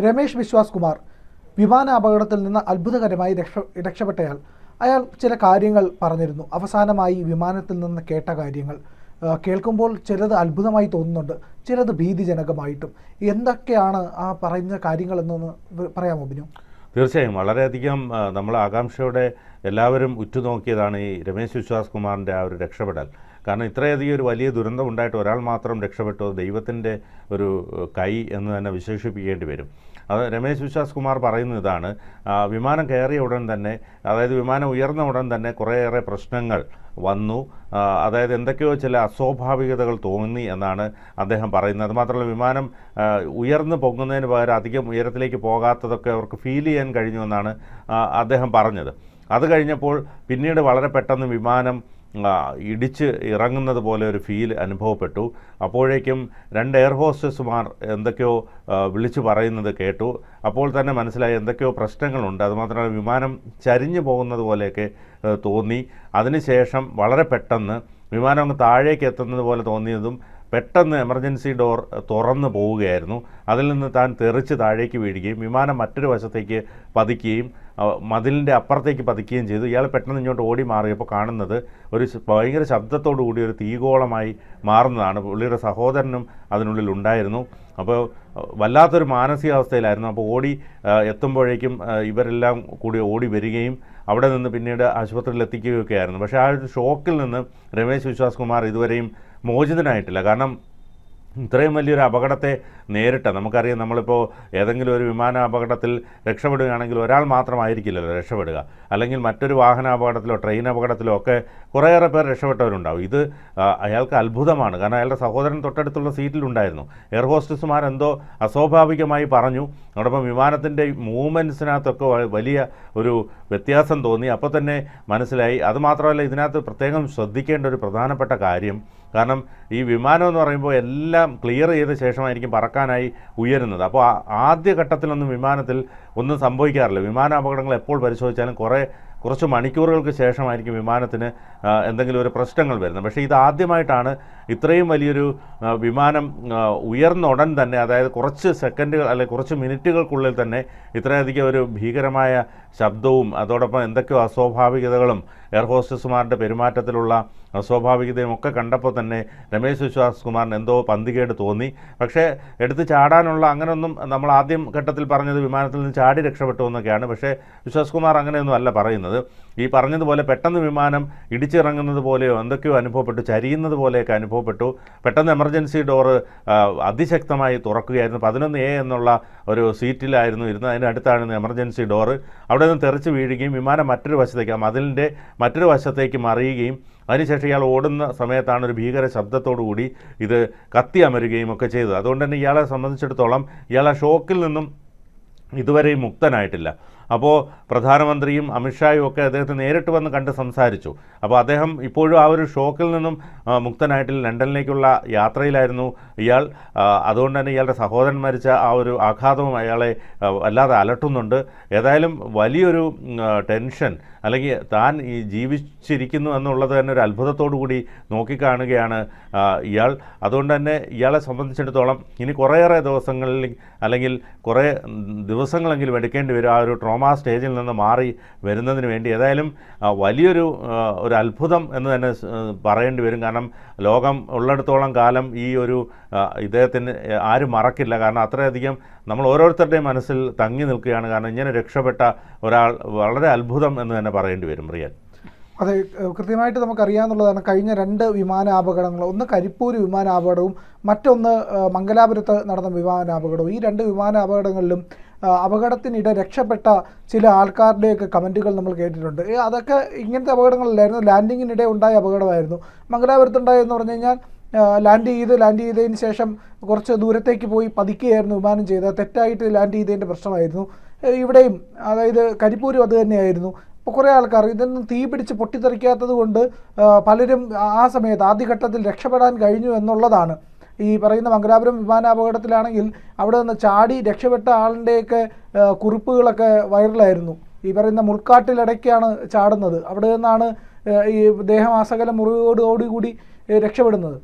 രമേഷ് വിശ്വാസ് കുമാർ വിമാന അപകടത്തിൽ നിന്ന് അത്ഭുതകരമായി രക്ഷ രക്ഷപ്പെട്ടയാൾ. അയാൾ ചില കാര്യങ്ങൾ പറഞ്ഞിരുന്നു. അവസാനമായി വിമാനത്തിൽ നിന്ന് കേട്ട കാര്യങ്ങൾ. കേൾക്കുമ്പോൾ ചിലത് അത്ഭുതമായി തോന്നുന്നുണ്ട്. ചിലത് ഭീതിജനകമായിട്ടും. എന്തൊക്കെയാണ് ആ പറയുന്ന കാര്യങ്ങളെന്നൊന്ന് പറയാമോ ബിനു? തീർച്ചയായും. വളരെയധികം നമ്മൾ ആകാംക്ഷയോടെ എല്ലാവരും ഉറ്റുനോക്കിയതാണ് ഈ രമേശ് വിശ്വാസ് കുമാറിന്റെ ആ ഒരു രക്ഷപ്പെടൽ. കാരണം ഇത്രയധികം ഒരു വലിയ ദുരന്തം ഉണ്ടായിട്ട് ഒരാൾ മാത്രം രക്ഷപ്പെട്ടു. ദൈവത്തിന്റെ ഒരു കൈ എന്ന് തന്നെ വിശേഷിപ്പിക്കേണ്ടി വരും. അത് രമേശ് വിശ്വാസ് കുമാർ പറയുന്ന ഇതാണ്. വിമാനം കയറിയ ഉടൻ തന്നെ അതായത് വിമാനം ഉയർന്ന ഉടൻ തന്നെ കുറേയേറെ പ്രശ്നങ്ങൾ വന്നു. അതായത് എന്തൊക്കെയോ ചില അസ്വാഭാവികതകൾ തോന്നി എന്നാണ് അദ്ദേഹം പറയുന്നത്. അതുമാത്രമല്ല വിമാനം ഉയർന്നു പൊങ്ങുന്നതിന് പകരം അധികം ഉയരത്തിലേക്ക് പോകാത്തതൊക്കെ അവർക്ക് ഫീൽ ചെയ്യാൻ കഴിഞ്ഞു എന്നാണ് അദ്ദേഹം പറഞ്ഞത്. അത് കഴിഞ്ഞപ്പോൾ പിന്നീട് വളരെ പെട്ടെന്ന് വിമാനം ഇടിച്ച് ഇറങ്ങുന്നത് പോലെ ഒരു ഫീൽ അനുഭവപ്പെട്ടു. അപ്പോഴേക്കും രണ്ട് എയർ ഹോസ്റ്റസുമാർ എന്തൊക്കെയോ വിളിച്ചു പറയുന്നത് കേട്ടു. അപ്പോൾ തന്നെ മനസ്സിലായി എന്തൊക്കെയോ പ്രശ്നങ്ങളുണ്ട്. അതുമാത്രമല്ല വിമാനം ചരിഞ്ഞു പോകുന്നത് പോലെയൊക്കെ തോന്നി. അതിനുശേഷം വളരെ പെട്ടെന്ന് വിമാനം അങ്ങ് താഴേക്ക് എത്തുന്നത് പോലെ തോന്നിയതും പെട്ടെന്ന് എമർജൻസി ഡോർ തുറന്നു പോവുകയായിരുന്നു. അതിൽ നിന്ന് താൻ തെറിച്ച് താഴേക്ക് വീഴുകയും വിമാനം മറ്റൊരു വശത്തേക്ക് പതിക്കുകയും മതിലിന്റെ അപ്പുറത്തേക്ക് പതിക്കുകയും ചെയ്തു. ഇയാൾ പെട്ടെന്ന് ഇങ്ങോട്ട് ഓടി മാറിയപ്പോൾ കാണുന്നത് ഒരു ഭയങ്കര ശബ്ദത്തോടു കൂടി ഒരു തീഗോളമായി മാറുന്നതാണ്. പുള്ളിയുടെ സഹോദരനും അതിനുള്ളിൽ ഉണ്ടായിരുന്നു. അപ്പോൾ വല്ലാത്തൊരു മാനസികാവസ്ഥയിലായിരുന്നു. അപ്പോൾ ഓടി എത്തുമ്പോഴേക്കും ഇവരെല്ലാം കൂടി ഓടി വരികയും അവിടെ നിന്ന് പിന്നീട് ആശുപത്രിയിൽ എത്തിക്കുകയൊക്കെ ആയിരുന്നു പക്ഷേ ആ ഒരു ഷോക്കിൽ നിന്ന് രമേശ് വിശ്വാസ് കുമാർ ഇതുവരെയും മോചിതനായിട്ടില്ല. കാരണം ഇത്രയും വലിയൊരു അപകടത്തെ നേരിട്ട നമുക്കറിയാം നമ്മളിപ്പോൾ ഏതെങ്കിലും ഒരു വിമാന അപകടത്തിൽ രക്ഷപ്പെടുകയാണെങ്കിൽ ഒരാൾ മാത്രമായിരിക്കില്ലല്ലോ രക്ഷപ്പെടുക. അല്ലെങ്കിൽ മറ്റൊരു വാഹന അപകടത്തിലോ ട്രെയിൻ അപകടത്തിലോ ഒക്കെ കുറേയേറെ പേർ രക്ഷപ്പെട്ടവരുണ്ടാവും. ഇത് അയാൾക്ക് അത്ഭുതമാണ്. കാരണം അയാളുടെ സഹോദരൻ തൊട്ടടുത്തുള്ള സീറ്റിലുണ്ടായിരുന്നു എയർ ഹോസ്റ്റസുമാർ എന്തോ അസ്വാഭാവികമായി പറഞ്ഞു. അതോടൊപ്പം വിമാനത്തിന്റെ മൂവ്മെന്റ്സിനകത്തൊക്കെ വലിയ ഒരു വ്യത്യാസം തോന്നി. അപ്പോൾ തന്നെ മനസ്സിലായി. അതുമാത്രമല്ല ഇതിനകത്ത് പ്രത്യേകം ശ്രദ്ധിക്കേണ്ട ഒരു പ്രധാനപ്പെട്ട കാര്യം കാരണം ഈ വിമാനം എന്ന് പറയുമ്പോൾ എല്ലാം ക്ലിയർ ചെയ്ത ശേഷമായിരിക്കും പറക്കാനായി ഉയരുന്നത്. അപ്പോൾ ആ- ആദ്യ ഘട്ടത്തിലൊന്നും വിമാനത്തിൽ ഒന്നും സംഭവിക്കാറില്ല. വിമാന അപകടങ്ങൾ എപ്പോൾ പരിശോധിച്ചാലും കുറേ കുറച്ച് മണിക്കൂറുകൾക്ക് ശേഷമായിരിക്കും വിമാനത്തിന് എന്തെങ്കിലും ഒരു പ്രശ്നങ്ങൾ വരുന്നത്. പക്ഷേ ഇത് ആദ്യമായിട്ടാണ് ഇത്രയും വലിയൊരു വിമാനം ഉയർന്ന ഉടൻ തന്നെ അതായത് കുറച്ച് സെക്കൻഡുകൾ അല്ലെങ്കിൽ കുറച്ച് മിനിറ്റുകൾക്കുള്ളിൽ തന്നെ ഇത്രയധികം ഒരു ഭീകരമായ ശബ്ദവും അതോടൊപ്പം എന്തൊക്കെയോ അസ്വാഭാവികതകളും എയർ ഹോസ്റ്റസുമാരുടെ പെരുമാറ്റത്തിലുള്ള അസ്വാഭാവികതയും ഒക്കെ കണ്ടപ്പോൾ തന്നെ രമേശ് വിശ്വാസ് കുമാറിന് എന്തോ പന്തികേട് തോന്നി. പക്ഷേ എടുത്ത് ചാടാനുള്ള അങ്ങനെയൊന്നും നമ്മൾ ആദ്യം ഘട്ടത്തിൽ പറഞ്ഞത് വിമാനത്തിൽ നിന്ന് ചാടി രക്ഷപ്പെട്ടു എന്നൊക്കെയാണ്. പക്ഷേ വിശ്വാസ് കുമാർ അങ്ങനെയൊന്നും അല്ല പറയുന്നത്. ഈ പറഞ്ഞതുപോലെ പെട്ടെന്ന് വിമാനം ഇടിച്ചിറങ്ങുന്നത് പോലെയോ എന്തൊക്കെയോ അനുഭവപ്പെട്ടു ചരിയുന്നത് പോലെയൊക്കെ അനുഭവപ്പെട്ടു. പെട്ടെന്ന് എമർജൻസി ഡോറ് അതിശക്തമായി തുറക്കുകയായിരുന്നു. പതിനൊന്ന് എ എന്നുള്ള ഒരു സീറ്റിലായിരുന്നു ഇരുന്നത്. അതിനടുത്താണ് എമർജൻസി ഡോറ്. അവിടെ നിന്ന് തെറിച്ച് വീഴുകയും വിമാനം മറ്റൊരു വശത്തേക്ക് മതിലിന്റെ മറ്റൊരു വശത്തേക്ക് മറിയുകയും അതിനുശേഷം ഇയാൾ ഓടുന്ന സമയത്താണ് ഒരു ഭീകര ശബ്ദത്തോടുകൂടി ഇത് കത്തി അമരുകയും ഒക്കെ ചെയ്തത്. അതുകൊണ്ട് തന്നെ ഇയാളെ സംബന്ധിച്ചിടത്തോളം ഇയാൾ ആ ഷോക്കിൽ നിന്നും ഇതുവരെയും മുക്തനായിട്ടില്ല. അപ്പോൾ പ്രധാനമന്ത്രിയും അമിത്ഷായും ഒക്കെ അദ്ദേഹത്തെ നേരിട്ട് വന്ന് കണ്ട് സംസാരിച്ചു. അപ്പോൾ അദ്ദേഹം ഇപ്പോഴും ആ ഒരു ഷോക്കിൽ നിന്നും മുക്തനായിട്ടില്ല. ലണ്ടനിലേക്കുള്ള യാത്രയിലായിരുന്നു ഇയാൾ. അതുകൊണ്ട് തന്നെ ഇയാളുടെ സഹോദരൻ മരിച്ച ആ ഒരു ആഘാതവും അയാളെ വല്ലാതെ അലട്ടുന്നുണ്ട്. ഏതായാലും വലിയൊരു ടെൻഷൻ അല്ലെങ്കിൽ താൻ ഈ ജീവിച്ചിരിക്കുന്നു എന്നുള്ളത് തന്നെ ഒരു അത്ഭുതത്തോടു കൂടി നോക്കിക്കാണുകയാണ് ഇയാൾ. അതുകൊണ്ട് തന്നെ ഇയാളെ സംബന്ധിച്ചിടത്തോളം ഇനി കുറേയേറെ ദിവസങ്ങളിൽ അല്ലെങ്കിൽ കുറേ ദിവസങ്ങളെങ്കിലും എടുക്കേണ്ടി വരും ആ ഒരു സ്റ്റേജിൽ നിന്ന് മാറി വരുന്നതിന് വേണ്ടി ഏതായാലും വലിയൊരു ഒരു അത്ഭുതം എന്ന് തന്നെ പറയേണ്ടി വരും. കാരണം ലോകം ഉള്ളിടത്തോളം കാലം ഈ ഒരു ഇദ്ദേഹത്തിന് ആരും മറക്കില്ല. കാരണം അത്രയധികം നമ്മൾ ഓരോരുത്തരുടെയും മനസ്സിൽ തങ്ങി നിൽക്കുകയാണ്. കാരണം ഇങ്ങനെ രക്ഷപ്പെട്ട ഒരാൾ വളരെ അത്ഭുതം എന്ന് തന്നെ പറയേണ്ടി വരും റിയൽ. അതെ കൃത്യമായിട്ട് നമുക്കറിയാമെന്നുള്ളതാണ് കഴിഞ്ഞ രണ്ട് വിമാനാപകടങ്ങൾ ഒന്ന് കരിപ്പൂര് വിമാനാപകടവും മറ്റൊന്ന് മംഗലാപുരത്ത് നടന്ന വിമാനാപകടവും. ഈ രണ്ട് വിമാനാപകടങ്ങളിലും അപകടത്തിനിടെ രക്ഷപ്പെട്ട ചില ആൾക്കാരുടെയൊക്കെ കമന്റുകൾ നമ്മൾ കേട്ടിട്ടുണ്ട്. അതൊക്കെ ഇങ്ങനത്തെ അപകടങ്ങളിലായിരുന്നു ലാൻഡിങ്ങിനിടെ ഉണ്ടായ അപകടമായിരുന്നു. മംഗലാപുരത്തുണ്ടായെന്ന് പറഞ്ഞു കഴിഞ്ഞാൽ ലാൻഡ് ചെയ്ത് ലാൻഡ് ചെയ്തതിന് ശേഷം കുറച്ച് ദൂരത്തേക്ക് പോയി പതിക്കുകയായിരുന്നു വിമാനം ചെയ്ത് തെറ്റായിട്ട് ലാൻഡ് ചെയ്തതിന്റെ പ്രശ്നമായിരുന്നു. ഇവിടെയും അതായത് കരിപ്പൂരും അത് തന്നെയായിരുന്നു. കുറേ ആൾക്കാർ ഇതൊന്നും തീ പിടിച്ച് പൊട്ടിത്തെറിക്കാത്തത് കൊണ്ട് പലരും ആ സമയത്ത് ആദ്യഘട്ടത്തിൽ രക്ഷപ്പെടാൻ കഴിഞ്ഞു എന്നുള്ളതാണ്. ഈ പറയുന്ന മംഗലാപുരം വിമാനാപകടത്തിലാണെങ്കിൽ അവിടെ നിന്ന് ചാടി രക്ഷപ്പെട്ട ആളിന്റെയൊക്കെ കുറിപ്പുകളൊക്കെ വൈറലായിരുന്നു. ഈ പറയുന്ന മുൾക്കാട്ടിലിടയ്ക്കാണ് ചാടുന്നത്. അവിടെ നിന്നാണ് ഈ ദേഹമാസകല മുറിവോടുകൂടി ഏ, രക്ഷപ്പെടുന്നത്.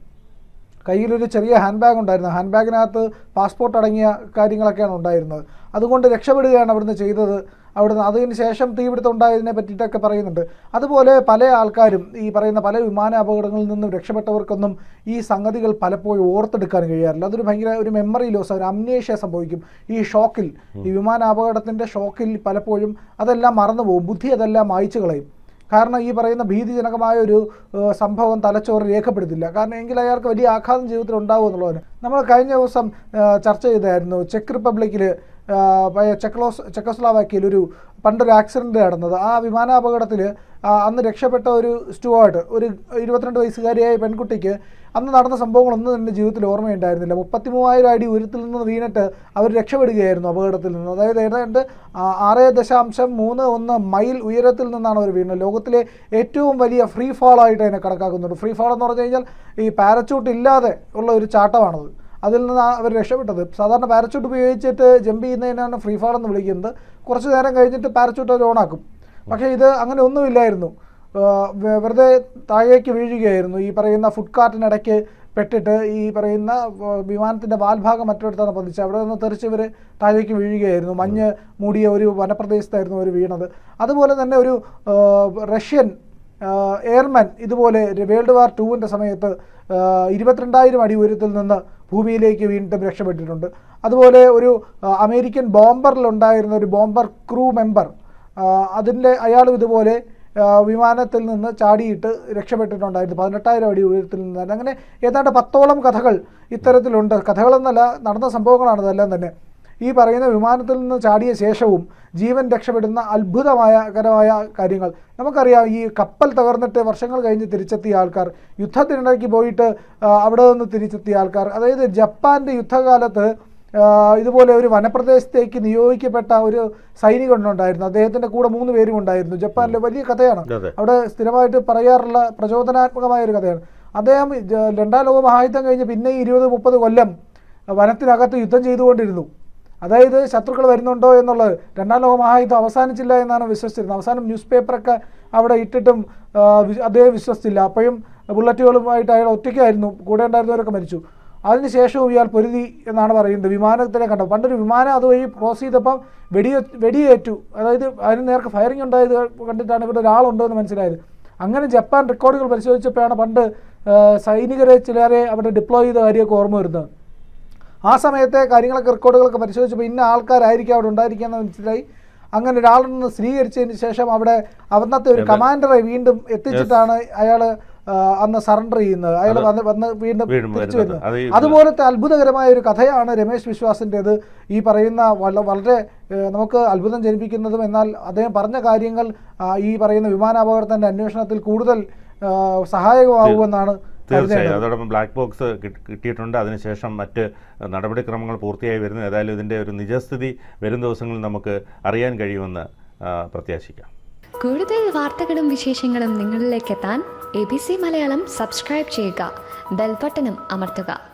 കയ്യിലൊരു ചെറിയ ഹാൻഡ് ബാഗ് ഉണ്ടായിരുന്നു ഹാൻഡ് ബാഗിനകത്ത് പാസ്പോർട്ട് അടങ്ങിയ കാര്യങ്ങളൊക്കെയാണ് ഉണ്ടായിരുന്നത്. അതുകൊണ്ട് രക്ഷപ്പെടുകയാണ് അവിടുന്ന് ചെയ്തത്. അവിടുന്ന്. അതിന് ശേഷം തീപിടുത്തം ഉണ്ടായതിനെ പറ്റിയിട്ടൊക്കെ പറയുന്നുണ്ട്. അതുപോലെ പല ആൾക്കാരും ഈ പറയുന്ന പല വിമാന അപകടങ്ങളിൽ നിന്നും രക്ഷപ്പെട്ടവർക്കൊന്നും ഈ സംഗതികൾ പലപ്പോഴും ഓർത്തെടുക്കാൻ കഴിയാറില്ല. അതൊരു ഭയങ്കര ഒരു മെമ്മറി ലോസ് ഒരു അമ്നേഷ്യ സംഭവിക്കും. ഈ ഷോക്കിൽ ഈ വിമാന അപകടത്തിന്റെ ഷോക്കിൽ പലപ്പോഴും അതെല്ലാം മറന്നുപോകും. ബുദ്ധി അതെല്ലാം മായച്ചു കളയും. കാരണം ഈ പറയുന്ന ഭീതിജനകമായ ഒരു സംഭവം തലച്ചോറ് രേഖപ്പെടുത്തില്ല. കാരണം എങ്കിൽ അയാൾക്ക് വലിയ ആഘാതം ജീവിതത്തിൽ ഉണ്ടാവും എന്നുള്ളതിന് നമ്മൾ കഴിഞ്ഞ ദിവസം ചർച്ച ചെയ്തായിരുന്നു. ചെക്ക് റിപ്പബ്ലിക്കിൽ ചെക്കലോസ് ചെക്കോസ്ലാവാക്കിയിൽ ഒരു പണ്ടൊരു ആക്സിഡന്റ് നടന്നത്. ആ വിമാനാപകടത്തിൽ അന്ന് രക്ഷപ്പെട്ട ഒരു സ്റ്റുവാർട്ട് ഒരു ഇരുപത്തിരണ്ട് വയസ്സുകാരിയായ പെൺകുട്ടിക്ക് അന്ന് നടന്ന സംഭവങ്ങളൊന്നും തന്നെ ജീവിതത്തിൽ ഓർമ്മയുണ്ടായിരുന്നില്ല. മുപ്പത്തി മൂവായിരം അടി ഉയരത്തിൽ നിന്ന് വീണിട്ട് അവർ രക്ഷപ്പെടുകയായിരുന്നു അപകടത്തിൽ നിന്ന്. അതായത് ഏതാണ്ട് ആറ് ദശാംശം മൂന്ന് ഒന്ന് മൈൽ ഉയരത്തിൽ നിന്നാണ് അവർ വീണത്. ലോകത്തിലെ ഏറ്റവും വലിയ ഫ്രീ ഫാളായിട്ട് അതിനെ കണക്കാക്കുന്നുണ്ട്. ഫ്രീ ഫാൾ എന്ന് പറഞ്ഞു കഴിഞ്ഞാൽ ഈ പാരച്യൂട്ട് ഇല്ലാതെ ഉള്ള ഒരു ചാട്ടമാണത്. അതിൽ നിന്ന് അവർ രക്ഷപ്പെട്ടത്. സാധാരണ പാരച്യൂട്ട് ഉപയോഗിച്ചിട്ട് ജമ്പ് ചെയ്യുന്നതിനാണ് ഫ്രീ ഫയർ എന്ന് വിളിക്കുന്നത്. കുറച്ച് നേരം കഴിഞ്ഞിട്ട് പാരച്യൂട്ട് അവർ ഓണാക്കും. പക്ഷേ ഇത് അങ്ങനെ ഒന്നുമില്ലായിരുന്നു. വെറുതെ താഴേക്ക് വീഴുകയായിരുന്നു. ഈ പറയുന്ന ഫുഡ് കാർട്ടിനിടയ്ക്ക് പെട്ടിട്ട് ഈ പറയുന്ന വിമാനത്തിന്റെ വാൽഭാഗം മറ്റൊരിടത്താണ് പതിച്ചത്. അവിടെ നിന്ന് തെറിച്ച് ഇവർ താഴേക്ക് വീഴുകയായിരുന്നു. മഞ്ഞ് മൂടിയ ഒരു വനപ്രദേശത്തായിരുന്നു അവർ വീണത്. അതുപോലെ തന്നെ ഒരു റഷ്യൻ എയർമാൻ ഇതുപോലെ വേൾഡ് വാർ ടുവിന്റെ സമയത്ത് ഇരുപത്തിരണ്ടായിരം അടി ഉയരത്തിൽ നിന്ന് ഭൂമിയിലേക്ക് വീണ്ടും രക്ഷപ്പെട്ടിട്ടുണ്ട്. അതുപോലെ ഒരു അമേരിക്കൻ ബോംബറിലുണ്ടായിരുന്ന ഒരു ബോംബർ ക്രൂ മെമ്പർ അതിന്റെ അയാളും ഇതുപോലെ വിമാനത്തിൽ നിന്ന് ചാടിയിട്ട് രക്ഷപ്പെട്ടിട്ടുണ്ടായിരുന്നു. പതിനെട്ടായിരം അടി ഉയരത്തിൽ നിന്ന് അങ്ങനെ ഏതാണ്ട് പത്തോളം കഥകൾ ഇത്തരത്തിലുണ്ട്. കഥകളെന്നല്ല നടന്ന സംഭവങ്ങളാണ് ഇതെല്ലാം തന്നെ. ഈ പറയുന്ന വിമാനത്തിൽ നിന്ന് ചാടിയ ശേഷവും ജീവൻ രക്ഷപ്പെടുന്ന അത്ഭുതമായ കരമായ കാര്യങ്ങൾ. നമുക്കറിയാം ഈ കപ്പൽ തകർന്നിട്ട് വർഷങ്ങൾ കഴിഞ്ഞ് തിരിച്ചെത്തിയ ആൾക്കാർ യുദ്ധത്തിനിടയ്ക്ക് പോയിട്ട് അവിടെ നിന്ന് തിരിച്ചെത്തിയ ആൾക്കാർ. അതായത് ജപ്പാന്റെ യുദ്ധകാലത്ത് ഇതുപോലെ ഒരു വനപ്രദേശത്തേക്ക് നിയോഗിക്കപ്പെട്ട ഒരു സൈനികനുണ്ടായിരുന്നു അദ്ദേഹത്തിന്റെ കൂടെ മൂന്ന് പേരും ഉണ്ടായിരുന്നു. ജപ്പാനിലെ വലിയ കഥയാണ്. അവിടെ സ്ഥിരമായിട്ട് പറയാറുള്ള പ്രചോദനാത്മകമായ ഒരു കഥയാണ്. അദ്ദേഹം രണ്ടാം ലോക മഹായുദ്ധം കഴിഞ്ഞ് പിന്നെ ഇരുപത് മുപ്പത് കൊല്ലം വനത്തിനകത്ത് യുദ്ധം ചെയ്തുകൊണ്ടിരുന്നു. അതായത് ശത്രുക്കൾ വരുന്നുണ്ടോ എന്നുള്ളത്. രണ്ടാം ലോക മഹായുദ്ധം അവസാനിച്ചില്ല എന്നാണ് വിശ്വസിച്ചിരുന്നത്. അവസാനം ന്യൂസ് പേപ്പറൊക്കെ അവിടെ ഇട്ടിട്ടും അദ്ദേഹം വിശ്വസിച്ചില്ല. അപ്പോഴും ബുള്ളറ്റുകളുമായിട്ട് അയാൾ ഒറ്റയ്ക്കായിരുന്നു. കൂടെ ഉണ്ടായിരുന്നവരൊക്കെ മരിച്ചു. അതിനുശേഷവും ഇയാൾ പൊരുതി എന്നാണ് പറയുന്നത്. വിമാനത്തിനെ കണ്ടത് പണ്ടൊരു വിമാനം അതുവഴി ക്രോസ് ചെയ്തപ്പം വെടി വെടിയേറ്റു. അതായത് അതിന് നേർക്ക് ഫയറിംഗ് ഉണ്ടായത് കണ്ടിട്ടാണ് ഇവിടെ ഒരാളുണ്ടെന്ന് മനസ്സിലായത്. അങ്ങനെ ജപ്പാൻ റെക്കോർഡുകൾ പരിശോധിച്ചപ്പോഴാണ് പണ്ട് സൈനികരെ ചിലരെ അവിടെ ഡിപ്ലോയ് ചെയ്ത കാര്യമൊക്കെ ഓർമ്മ വരുന്നത്. ആ സമയത്തെ കാര്യങ്ങളൊക്കെ റെക്കോർഡുകളൊക്കെ പരിശോധിച്ചപ്പോൾ ഇന്ന ആൾക്കാരായിരിക്കും അവിടെ ഉണ്ടായിരിക്കാന്ന് മനസ്സിലായി. അങ്ങനെ ഒരാളെന്ന് സ്ഥിരീകരിച്ചതിന് ശേഷം അവിടെ അന്നത്തെ ഒരു കമാൻഡറെ വീണ്ടും എത്തിച്ചിട്ടാണ് അയാൾ അന്ന് സറണ്ടർ ചെയ്യുന്നത്. അയാൾ വന്ന് വന്ന് വീണ്ടും തിരിച്ചു വരുന്നത്. അതുപോലത്തെ അത്ഭുതകരമായ ഒരു കഥയാണ് രമേശ് വിശ്വാസിന്റെത് ഈ പറയുന്ന വള- വളരെ നമുക്ക് അത്ഭുതം ജനിപ്പിക്കുന്നതും എന്നാൽ അദ്ദേഹം പറഞ്ഞ കാര്യങ്ങൾ ഈ പറയുന്ന വിമാനാപകടത്തിന്റെ അന്വേഷണത്തിൽ കൂടുതൽ സഹായകമാകുമെന്നാണ് തീർച്ചയായും. അതോടൊപ്പം ബ്ലാക്ക് ബോക്സ് കിട്ടി- കിട്ടിയിട്ടുണ്ട്. അതിനുശേഷം മറ്റ് നടപടിക്രമങ്ങൾ പൂർത്തിയായി വരുന്നു ഏതായാലും ഇതിന്റെ ഒരു നിജസ്ഥിതി വരും ദിവസങ്ങളിൽ നമുക്ക് അറിയാൻ കഴിയുമെന്ന് പ്രത്യാശിക്കാം. കൂടുതൽ വാർത്തകളും വിശേഷങ്ങളും നിങ്ങളിലേക്ക് എത്താൻ A B C Malayalam subscribe ചെയ്യുക. ബെൽബട്ടനും അമർത്തുക.